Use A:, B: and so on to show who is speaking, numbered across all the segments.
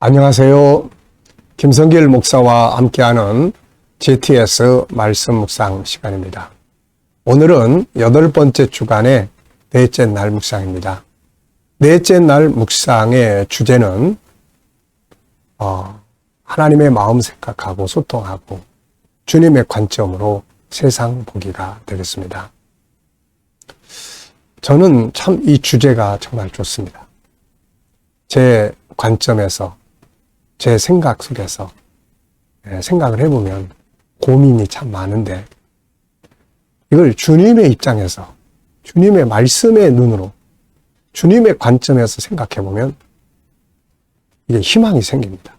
A: 안녕하세요. 김성길 목사와 함께하는 GTS 말씀 묵상 시간입니다. 오늘은 여덟 번째 주간의 넷째 날 묵상입니다. 넷째 날 묵상의 주제는 어, 하나님의 마음 생각하고 소통하고 주님의 관점으로 세상 보기가 되겠습니다. 저는 참 이 주제가 정말 좋습니다. 제 관점에서 제 생각 속에서 예, 생각을 해보면 고민이 참 많은데 이걸 주님의 입장에서 주님의 말씀의 눈으로 주님의 관점에서 생각해 보면 이게 희망이 생깁니다.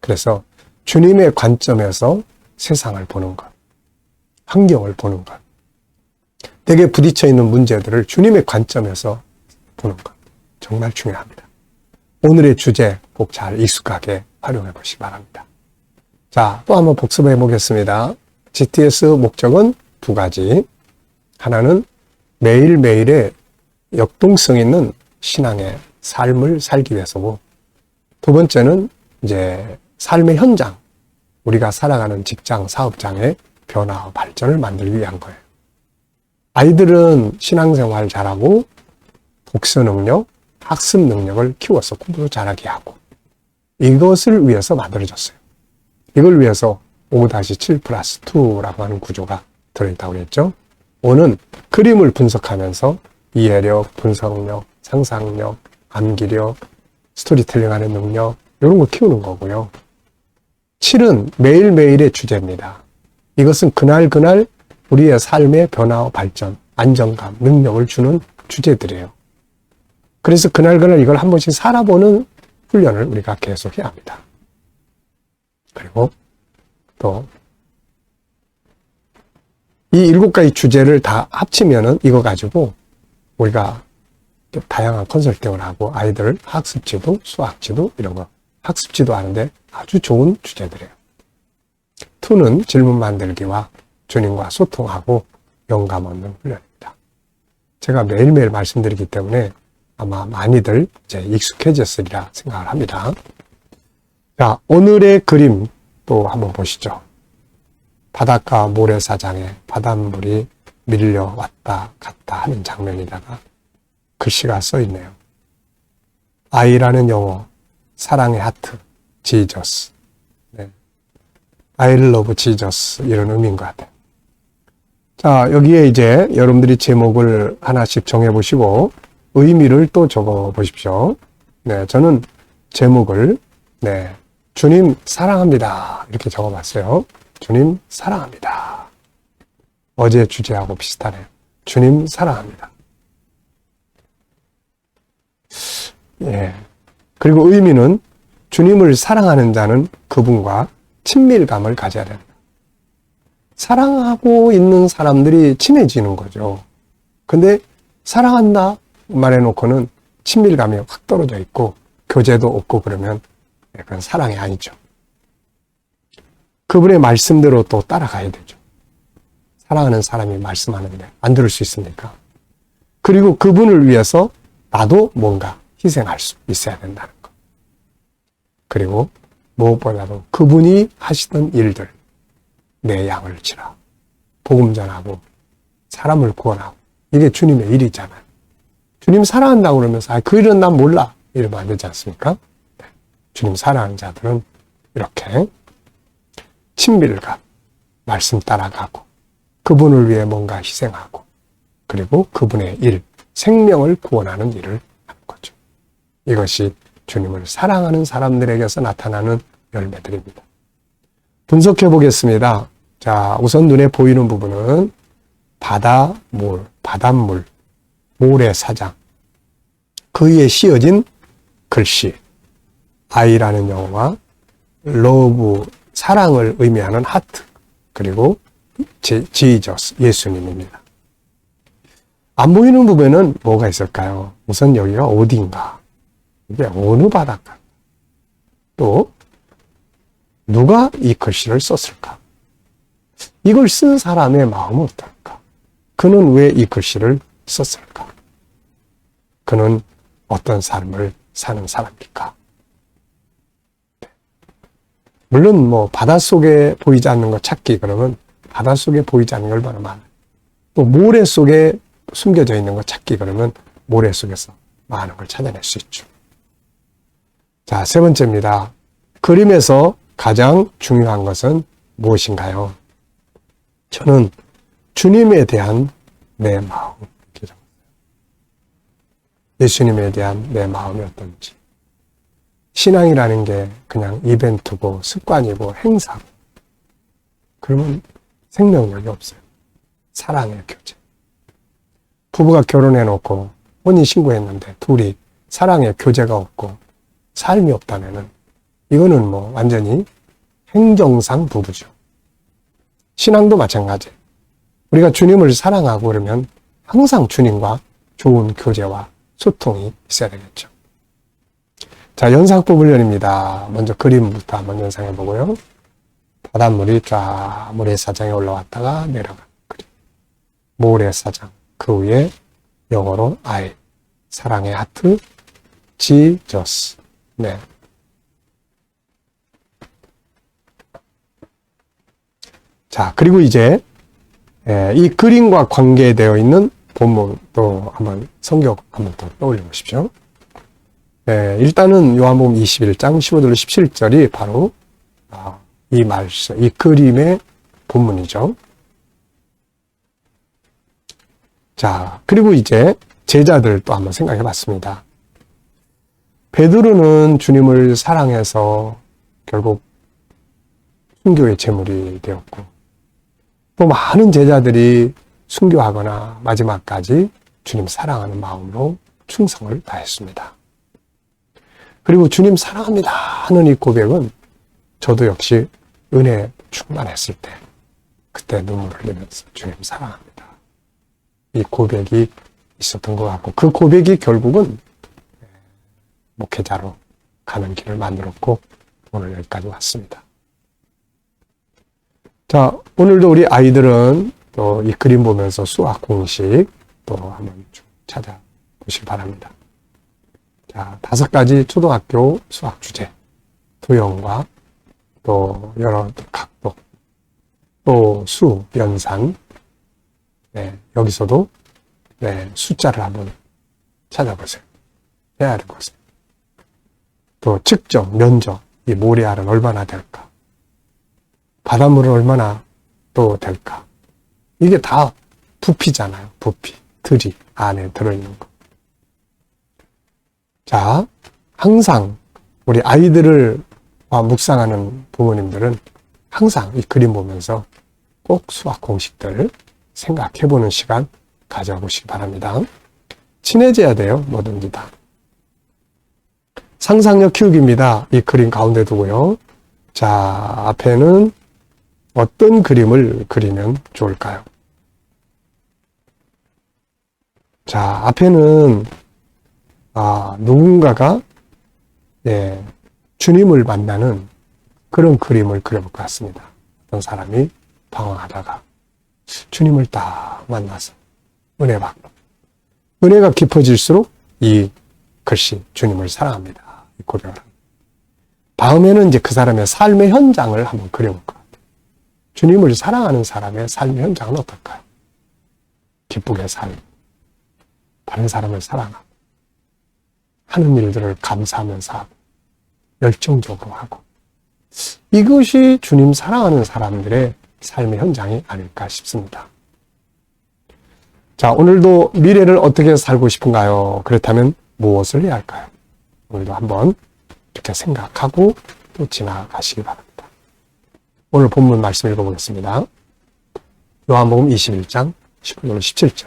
A: 그래서 주님의 관점에서 세상을 보는 것, 환경을 보는 것, 내게 부딪혀 있는 문제들을 주님의 관점에서 보는 것, 정말 중요합니다. 오늘의 주제 꼭 잘 익숙하게 활용해 보시기 바랍니다. 자, 또 한번 복습해 보겠습니다. GTS 목적은 두 가지. 하나는 매일매일의 역동성 있는 신앙의 삶을 살기 위해서고, 두 번째는 이제 삶의 현장, 우리가 살아가는 직장, 사업장의 변화와 발전을 만들기 위한 거예요. 아이들은 신앙생활 잘하고, 독서 능력, 학습 능력을 키워서 공부도 잘하게 하고 이것을 위해서 만들어졌어요. 이걸 위해서 5-7 플러스 2라고 하는 구조가 들어있다고 그랬죠. 5는 그림을 분석하면서 이해력, 분석력, 상상력, 암기력, 스토리텔링 하는 능력 이런 걸 키우는 거고요. 7은 매일매일의 주제입니다. 이것은 그날그날 우리의 삶의 변화와 발전, 안정감, 능력을 주는 주제들이에요. 그래서 그날그날 이걸 한 번씩 살아보는 훈련을 우리가 계속 해야 합니다. 그리고 또 이 일곱 가지 주제를 다 합치면은 이거 가지고 우리가 다양한 컨설팅을 하고 아이들 학습지도 수학지도 이런 거 학습지도 하는데 아주 좋은 주제들이에요. 투는 질문 만들기와 주님과 소통하고 영감 얻는 훈련입니다. 제가 매일매일 말씀드리기 때문에 아마 많이들 이제 익숙해졌으리라 생각을 합니다. 자, 오늘의 그림 또 한번 보시죠. 바닷가 모래사장에 바닷물이 밀려왔다 갔다 하는 장면이다가 글씨가 써 있네요. 아이라는 영어, 사랑의 하트, 지저스. 네. I love Jesus. 이런 의미인 것 같아요. 자, 여기에 이제 여러분들이 제목을 하나씩 정해보시고, 의미를 또 적어 보십시오. 네, 저는 제목을, 네, 주님 사랑합니다. 이렇게 적어 봤어요. 주님 사랑합니다. 어제 주제하고 비슷하네요. 주님 사랑합니다. 예. 그리고 의미는 주님을 사랑하는 자는 그분과 친밀감을 가져야 됩니다. 사랑하고 있는 사람들이 친해지는 거죠. 근데 사랑한다 말해놓고는 친밀감이 확 떨어져 있고 교제도 없고 그러면 그건 사랑이 아니죠. 그분의 말씀대로 또 따라가야 되죠. 사랑하는 사람이 말씀하는데 안 들을 수 있습니까? 그리고 그분을 위해서 나도 뭔가 희생할 수 있어야 된다는 것. 그리고 무엇보다도 그분이 하시던 일들, 내 양을 치라. 복음 전하고 사람을 구원하고 이게 주님의 일이잖아요. 주님 사랑한다고 그러면서 아, 그 일은 난 몰라 이러면 안 되지 않습니까? 네. 주님 사랑하는 자들은 이렇게 친밀감, 말씀 따라가고 그분을 위해 뭔가 희생하고 그리고 그분의 일, 생명을 구원하는 일을 하는 거죠. 이것이 주님을 사랑하는 사람들에게서 나타나는 열매들입니다. 분석해 보겠습니다. 자, 우선 눈에 보이는 부분은 바다 물, 바닷물, 모래사장. 그 위에 씌어진 글씨. 아이라는 영어와 러브, 사랑을 의미하는 하트. 그리고 지저스, 예수님입니다. 안 보이는 부분은 뭐가 있을까요? 우선 여기가 어디인가? 이게 어느 바닷가? 또 누가 이 글씨를 썼을까? 이걸 쓴 사람의 마음은 어떨까? 그는 왜 이 글씨를 썼을까? 그는 어떤 삶을 사는 사람일까? 물론 뭐 바닷속에 보이지 않는 거 찾기 그러면 바닷속에 보이지 않는 게 얼마나 많아요. 또 모래 속에 숨겨져 있는 거 찾기 그러면 모래 속에서 많은 걸 찾아낼 수 있죠. 자, 세 번째입니다. 그림에서 가장 중요한 것은 무엇인가요? 저는 주님에 대한 내 마음. 예수님에 대한 내 마음이 어떤지. 신앙이라는 게 그냥 이벤트고 습관이고 행사고. 그러면 생명력이 없어요. 사랑의 교제. 부부가 결혼해놓고 혼인 신고했는데 둘이 사랑의 교제가 없고 삶이 없다면은 이거는 뭐 완전히 행정상 부부죠. 신앙도 마찬가지. 우리가 주님을 사랑하고 그러면 항상 주님과 좋은 교제와 소통이 있어야 되겠죠. 자, 연상법 훈련입니다. 먼저 그림부터 한번 연상해 보고요. 바닷물이 쫙 모래사장에 올라왔다가 그림. 모래사장. 그 위에 영어로 I. 사랑의 하트. 지저스. 네. 자, 그리고 이제 예, 이 그림과 관계되어 있는 본문도 한번 성경 한번 더 떠올려 보십시오. 예, 일단은 요한복음 21장 15절 17절이 바로 아, 이 말씀, 이 그림의 본문이죠. 자, 그리고 이제 제자들 또 한번 생각해 봤습니다. 베드로는 주님을 사랑해서 결국 순교의 제물이 되었고 또 많은 제자들이 순교하거나 마지막까지 주님 사랑하는 마음으로 충성을 다했습니다. 그리고 주님 사랑합니다 하는 이 고백은 저도 역시 은혜 충만했을 때 그때 눈물을 흘리면서 주님 사랑합니다. 이 고백이 있었던 것 같고 그 고백이 결국은 목회자로 가는 길을 만들었고 오늘 여기까지 왔습니다. 자, 오늘도 우리 아이들은 또 이 그림 보면서 수학 공식 또 한번 쭉 찾아보시기 바랍니다. 자, 다섯 가지 초등학교 수학 주제, 도형과 또 여러 각도, 또 수, 연산, 네, 여기서도 네, 숫자를 한번 찾아보세요. 해야 할 것은. 또 측정, 면적, 이 모래알은 얼마나 될까? 바닷물은 얼마나 또 될까? 이게 다 부피잖아요. 부피. 들이 안에 들어있는 거. 자, 항상 우리 아이들을 묵상하는 부모님들은 항상 이 그림 보면서 꼭 수학 공식들 생각해 보는 시간 가져보시기 바랍니다. 친해져야 돼요. 뭐든지 다. 상상력 키우기입니다. 이 그림 가운데 두고요. 자, 앞에는 어떤 그림을 그리면 좋을까요? 자, 앞에는 아, 누군가가 예, 주님을 만나는 그런 그림을 그려볼 것 같습니다. 어떤 사람이 방황하다가 주님을 딱 만나서 은혜 받고 은혜가 깊어질수록 이 글씨 주님을 사랑합니다. 합니다. 다음에는 이제 그 사람의 삶의 현장을 한번 그려볼 것 같아요. 주님을 사랑하는 사람의 삶의 현장은 어떨까요? 기쁘게 살고, 다른 사람을 사랑하고, 하는 일들을 감사하면서 하고, 열정적으로 하고. 이것이 주님 사랑하는 사람들의 삶의 현장이 아닐까 싶습니다. 자, 오늘도 미래를 어떻게 살고 싶은가요? 그렇다면 무엇을 해야 할까요? 오늘도 한번 이렇게 생각하고 또 지나가시기 바랍니다. 오늘 본문 말씀 읽어보겠습니다. 요한복음 21장 15절 17절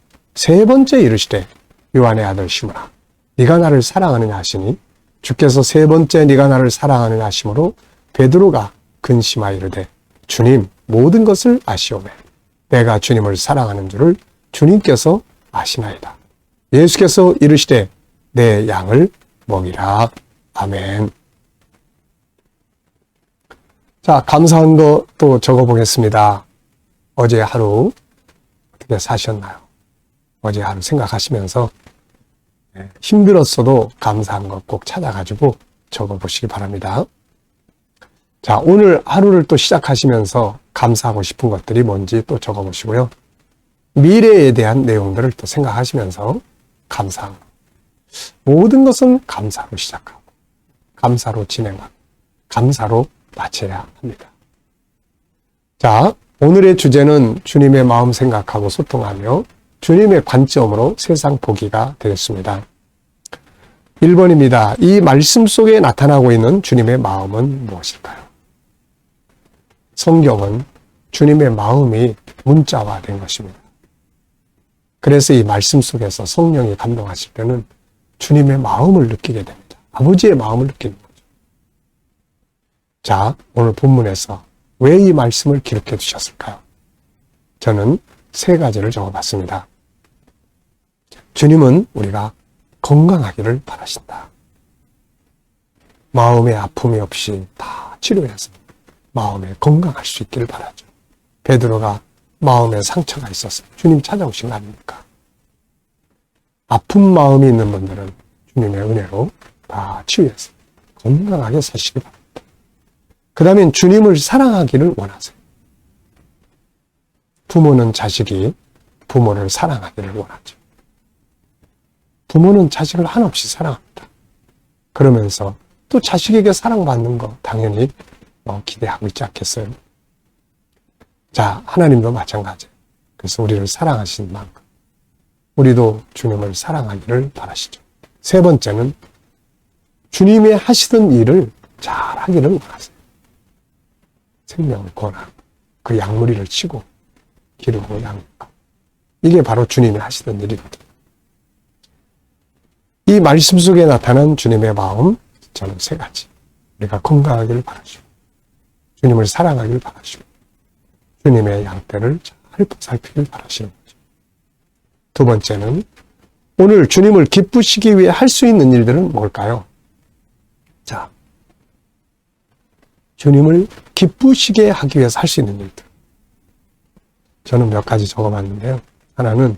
A: 세 번째 이르시되 요한의 아들 시몬아 네가 나를 사랑하느냐 하시니 주께서 세 번째 네가 나를 사랑하느냐 하심으로 베드로가 근심하여 이르되 주님 모든 것을 아시오매 내가 주님을 사랑하는 줄을 주님께서 아시나이다. 예수께서 이르시되 내 양을 먹이라. 아멘. 자, 감사한 거 또 적어 보겠습니다. 어제 하루 어떻게 사셨나요? 어제 하루 생각하시면서 예, 힘들었어도 감사한 것 꼭 찾아가지고 적어 보시기 바랍니다. 자, 오늘 하루를 또 시작하시면서 감사하고 싶은 것들이 뭔지 또 적어 보시고요. 미래에 대한 내용들을 또 생각하시면서 감사한 것. 모든 것은 감사로 시작하고, 감사로 진행하고, 감사로 마쳐야 합니다. 자, 오늘의 주제는 주님의 마음 생각하고 소통하며 주님의 관점으로 세상 보기가 되겠습니다. 1번입니다. 이 말씀 속에 나타나고 있는 주님의 마음은 무엇일까요? 성경은 주님의 마음이 문자화된 것입니다. 그래서 이 말씀 속에서 성령이 감동하실 때는 주님의 마음을 느끼게 됩니다. 아버지의 마음을 느끼는 거죠. 자, 오늘 본문에서 왜 이 말씀을 기록해 주셨을까요? 저는 세 가지를 적어봤습니다. 주님은 우리가 건강하기를 바라신다. 마음의 아픔이 없이 다 치료해서 마음에 건강할 수 있기를 바라죠. 베드로가 마음에 상처가 있었어요. 주님 찾아오신 거 아닙니까? 아픈 마음이 있는 분들은 주님의 은혜로 다 치유해서 건강하게 사시기 바랍니다. 그 다음엔 주님을 사랑하기를 원하세요. 부모는 자식이 부모를 사랑하기를 원하죠. 부모는 자식을 한없이 사랑합니다. 그러면서 또 자식에게 사랑받는 거 당연히 어, 기대하고 있지 않겠어요? 자, 하나님도 마찬가지예요. 그래서 우리를 사랑하신 만큼 우리도 주님을 사랑하기를 바라시죠. 세 번째는 주님이 하시던 일을 잘 하기를 원하세요. 생명을 권하고 그 약물이를 치고 기르고 양육하고 이게 바로 주님이 하시던 일이거든요. 이 말씀 속에 나타난 주님의 마음 저는 세 가지. 우리가 건강하기를 바라시고 주님을 사랑하기를 바라시고 주님의 양떼를 잘 살피길 바라시는 거죠. 두 번째는 오늘 주님을 기쁘시기 위해 할 수 있는 일들은 뭘까요? 자, 주님을 기쁘시게 하기 위해서 할 수 있는 일들. 저는 몇 가지 적어봤는데요. 하나는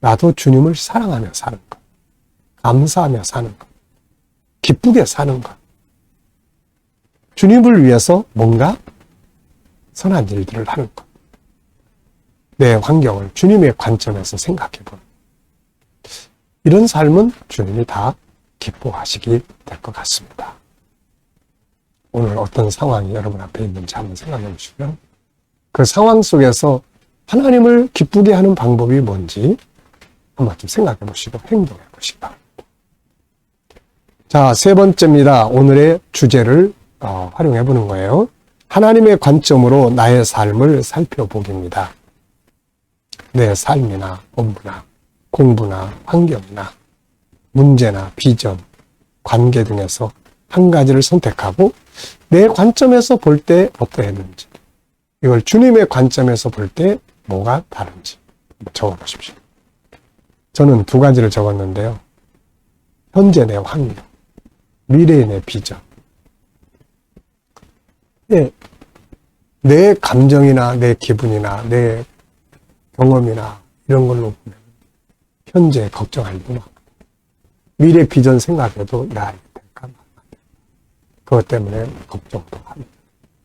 A: 나도 주님을 사랑하며 사는 것. 감사하며 사는 것. 기쁘게 사는 것. 주님을 위해서 뭔가 선한 일들을 하는 것. 내 환경을 주님의 관점에서 생각해 보는. 이런 삶은 주님이 다 기뻐하시게 될것 같습니다. 오늘 어떤 상황이 여러분 앞에 있는지 한번 생각해 보시면 그 상황 속에서 하나님을 기쁘게 하는 방법이 뭔지 한번 좀 생각해 보시고 행동해 보시기 바랍니다. 자, 세 번째입니다. 오늘의 주제를 어, 활용해 보는 거예요. 하나님의 관점으로 나의 삶을 살펴보기입니다. 내 삶이나 업무나 공부나 환경이나 문제나 비전, 관계 등에서 한 가지를 선택하고 내 관점에서 볼 때 어떠했는지 이걸 주님의 관점에서 볼 때 뭐가 다른지 적어 보십시오. 저는 두 가지를 적었는데요. 현재 내 환경, 미래의 내 비전. 네, 내 감정이나 내 기분이나 내 경험이나 이런 걸로 보면 현재 걱정할 많고 미래 비전 생각해도 야 될까 말까 그것 때문에 걱정도 합니다.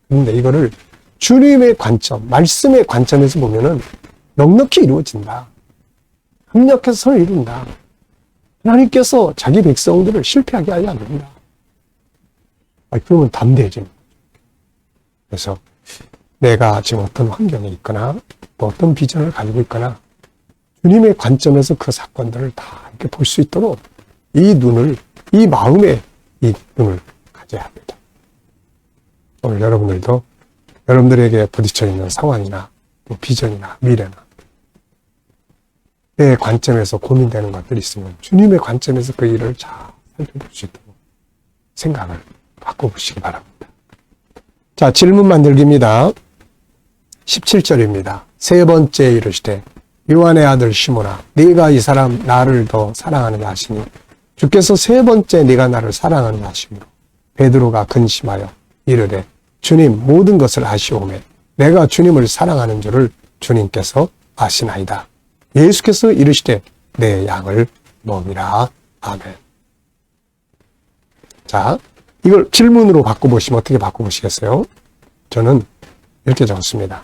A: 그런데 이거를 주님의 관점, 말씀의 관점에서 보면은 넉넉히 이루어진다. 협력해서 이룬다. 하나님께서 자기 백성들을 실패하게 하지 않는다. 아, 그러면 거죠. 그래서 내가 지금 어떤 환경에 있거나 또 어떤 비전을 가지고 있거나 주님의 관점에서 그 사건들을 다 이렇게 볼 수 있도록 이 눈을, 이 마음의 이 눈을 가져야 합니다. 오늘 여러분들도 여러분들에게 부딪혀 있는 상황이나 또 비전이나 미래나 내 관점에서 고민되는 것들이 있으면 주님의 관점에서 그 일을 잘 살펴볼 수 있도록 생각을 바꿔보시기 바랍니다. 자, 질문 만들기입니다. 17절입니다. 세 번째 이르시되 요한의 아들 시모나 네가 이 사람 나를 더 사랑하느냐 하시니 주께서 세 번째 네가 나를 사랑하느냐 하시므로 베드로가 근심하여 이르되 주님 모든 것을 아시오매 내가 주님을 사랑하는 줄을 주님께서 아시나이다. 예수께서 이르시되 내 양을 먹이라. 아멘. 자, 이걸 질문으로 바꿔보시면 어떻게 바꿔보시겠어요? 저는 이렇게 적었습니다.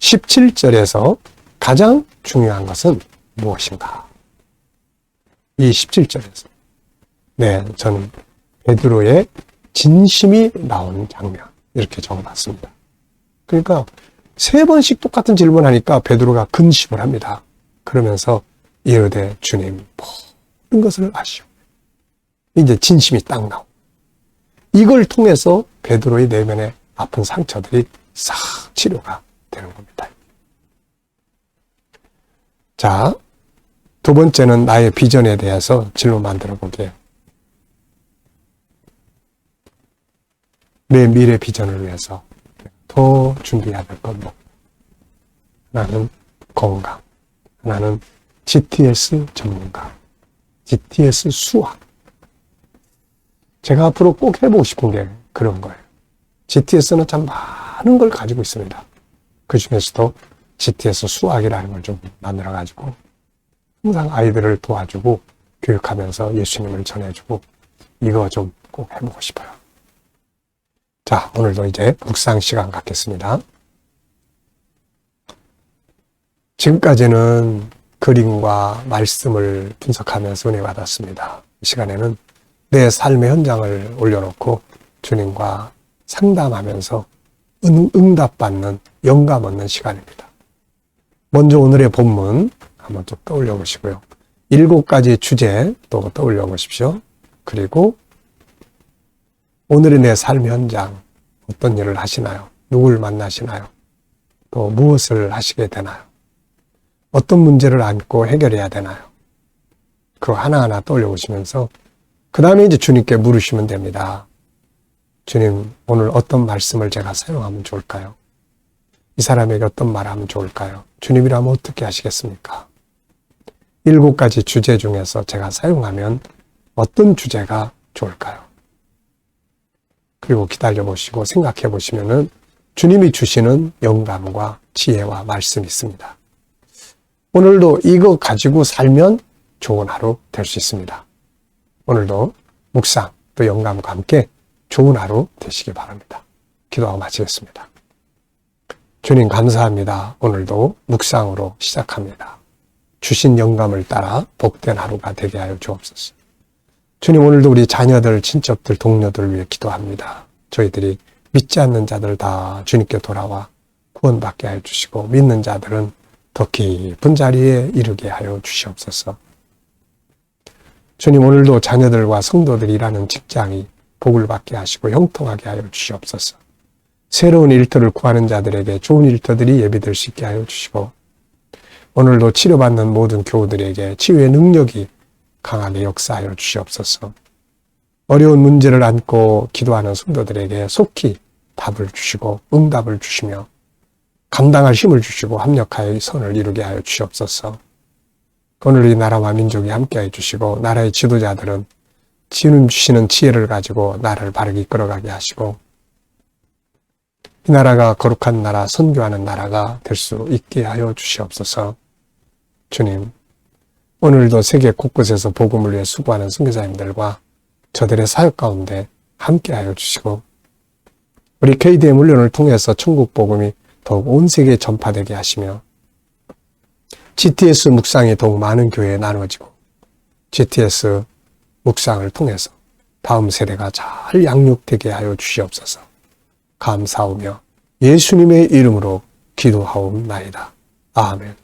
A: 17절에서 가장 중요한 것은 무엇인가? 이 17절에서. 네, 저는 베드로의 진심이 나오는 장면. 이렇게 적어봤습니다. 그러니까 세 번씩 똑같은 질문하니까 베드로가 근심을 합니다. 그러면서 이르되 주님 모든 것을 아시오. 이제 진심이 딱 나오. 이걸 통해서 베드로의 내면의 아픈 상처들이 싹 치료가 되는 겁니다. 자, 두 번째는 나의 비전에 대해서 질문 만들어 보게. 내 미래 비전을 위해서 더 준비해야 될건 뭐? 하나는 건강, 하나는 GTS 전문가, GTS 수학. 제가 앞으로 꼭 해보고 싶은 게 그런 거예요. GTS는 참 많은 걸 가지고 있습니다. 그 중에서도 GTS 수학이라는 걸 좀 만들어 가지고 항상 아이들을 도와주고 교육하면서 예수님을 전해주고 이거 좀 꼭 해보고 싶어요. 자, 오늘도 이제 묵상 시간 갖겠습니다. 지금까지는 그림과 말씀을 분석하면서 은혜 받았습니다. 이 시간에는 내 삶의 현장을 올려놓고 주님과 상담하면서 응, 답받는 영감 얻는 시간입니다. 먼저 오늘의 본문 한번 또 떠올려 보시고요. 일곱 가지 주제 또 떠올려 보십시오. 그리고 오늘의 내 삶 현장 어떤 일을 하시나요? 누굴 만나시나요? 또 무엇을 하시게 되나요? 어떤 문제를 안고 해결해야 되나요? 그거 하나하나 떠올려 보시면서 그 다음에 이제 주님께 물으시면 됩니다. 주님, 오늘 어떤 말씀을 제가 사용하면 좋을까요? 이 사람에게 어떤 말 하면 좋을까요? 주님이라면 어떻게 하시겠습니까? 일곱 가지 주제 중에서 제가 사용하면 어떤 주제가 좋을까요? 그리고 기다려 보시고 생각해 보시면은 주님이 주시는 영감과 지혜와 말씀이 있습니다. 오늘도 이거 가지고 살면 좋은 하루 될 수 있습니다. 오늘도 묵상 또 영감과 함께 좋은 하루 되시기 바랍니다. 기도하고 마치겠습니다. 주님 감사합니다. 오늘도 묵상으로 시작합니다. 주신 영감을 따라 복된 하루가 되게 하여 주옵소서. 주님 오늘도 우리 자녀들, 친척들, 동료들 위해 기도합니다. 저희들이 믿지 않는 자들 다 주님께 돌아와 구원받게 하여 주시고 믿는 자들은 더 깊은 자리에 이르게 하여 주시옵소서. 주님 오늘도 자녀들과 성도들이 일하는 직장이 복을 받게 하시고 형통하게 하여 주시옵소서. 새로운 일터를 구하는 자들에게 좋은 일터들이 예비될 수 있게 하여 주시고 오늘도 치료받는 모든 교우들에게 치유의 능력이 강하게 역사하여 주시옵소서. 어려운 문제를 안고 기도하는 성도들에게 속히 답을 주시고 응답을 주시며 감당할 힘을 주시고 합력하여 선을 이루게 하여 주시옵소서. 오늘 이 나라와 민족이 함께해 주시고 나라의 지도자들은 지금 주시는 지혜를 가지고 나라를 바르게 이끌어가게 하시고 이 나라가 거룩한 나라, 선교하는 나라가 될 수 있게 하여 주시옵소서. 주님, 오늘도 세계 곳곳에서 복음을 위해 수고하는 선교사님들과 저들의 사역 가운데 함께하여 주시고 우리 KD의 물련을 통해서 천국 복음이 더욱 온 세계에 전파되게 하시며 GTS 묵상이 더욱 많은 교회에 나눠지고 GTS 묵상을 통해서 다음 세대가 잘 양육되게 하여 주시옵소서. 감사하며 예수님의 이름으로 기도하옵나이다. 아멘.